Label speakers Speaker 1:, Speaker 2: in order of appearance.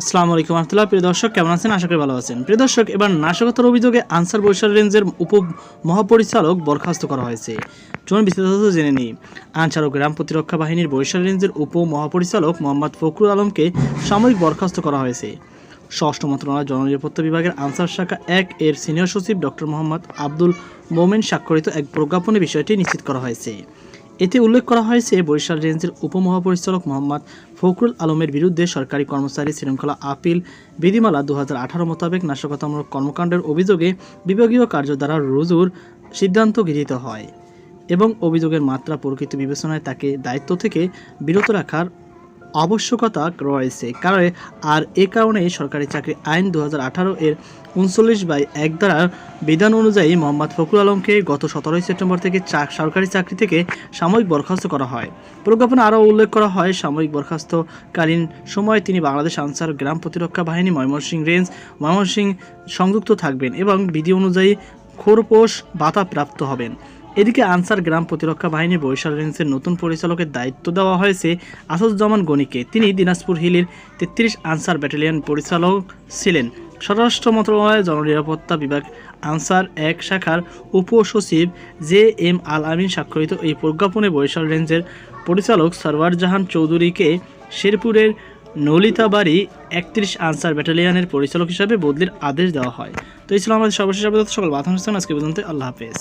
Speaker 1: আসসালামু আলাইকুম রহমতুল্লাহ। প্রিয় দর্শক, কেমন আছেন? আশা করি ভালো আছেন। প্রিয় দর্শক, এবার নাশকতার অভিযোগে আনসার বৈশাল রেঞ্জের উপ মহাপরিচালক বরখাস্ত করা হয়েছে। চলুন বিস্তারিত জেনে নিই। আনসার ও গ্রাম প্রতিরক্ষা বাহিনীর বরিশাল রেঞ্জের উপ মহাপরিচালক মোহাম্মদ ফখরুল আলমকে সাময়িক বরখাস্ত করা হয়েছে। ষষ্ঠ মন্ত্রণালয় জননিরাপত্তা বিভাগের আনসার শাখা এক এর সিনিয়র সচিব ডক্টর মোহাম্মদ আব্দুল মোমেন স্বাক্ষরিত এক প্রজ্ঞাপনে বিষয়টি নিশ্চিত করা হয়েছে। এতে উল্লেখ করা হয়েছে, বরিশাল রেঞ্জের উপমহাপরিচালক মোহাম্মদ ফখরুল আলমের বিরুদ্ধে সরকারি কর্মচারী শৃঙ্খলা আপিল বিধিমালা দু হাজার আঠারো মোতাবেক নাশকতামূলক কর্মকাণ্ডের অভিযোগে বিভাগীয় কার্য দ্বারা রুজুর সিদ্ধান্ত গৃহীত হয় এবং অভিযোগের মাত্রা প্রকৃত বিবেচনায় তাকে দায়িত্ব থেকে বিরত রাখার আবশ্যকতা রয়েছে। কারণ আর এ কারণে সরকারি চাকরি আইন দু হাজার আঠারো এর উনচল্লিশ বাই এক দ্বারা বিধান অনুযায়ী মোহাম্মদ ফখরুল আলমকে গত সতেরোই সেপ্টেম্বর থেকে সরকারি চাকরি থেকে সাময়িক বরখাস্ত করা হয়। প্রজ্ঞাপনে আরও উল্লেখ করা হয়, সাময়িক বরখাস্তকালীন সময়ে তিনি বাংলাদেশ আনসার গ্রাম প্রতিরক্ষা বাহিনী ময়মনসিংহ রেঞ্জ, ময়মনসিংহ সংযুক্ত থাকবেন এবং বিধি অনুযায়ী খোরপোশ ভাতা প্রাপ্ত হবেন। এদিকে আনসার গ্রাম প্রতিরক্ষা বাহিনী বরিশাল রেঞ্জের নতুন পরিচালকের দায়িত্ব দেওয়া হয়েছে আসাদুজ্জামান গনিকে। তিনি দিনাজপুর হিলের তেত্রিশ আনসার ব্যাটালিয়ন পরিচালক ছিলেন। স্বরাষ্ট্র মন্ত্রণালয়ের জননিরাপত্তা বিভাগ আনসার এক শাখার উপসচিব জে এম আল আমিন স্বাক্ষরিত এই প্রজ্ঞাপনে বরিশাল রেঞ্জের পরিচালক সরওয়ার জাহান চৌধুরীকে শেরপুরের নলিতাবাড়ি একত্রিশ আনসার ব্যাটালিয়নের পরিচালক হিসাবে বদলির আদেশ দেওয়া হয়। তো এই ছিল আমাদের সর্বশেষ আপাতত সকল বাধা আজকে পর্যন্ত আল্লাহ হাফেজ।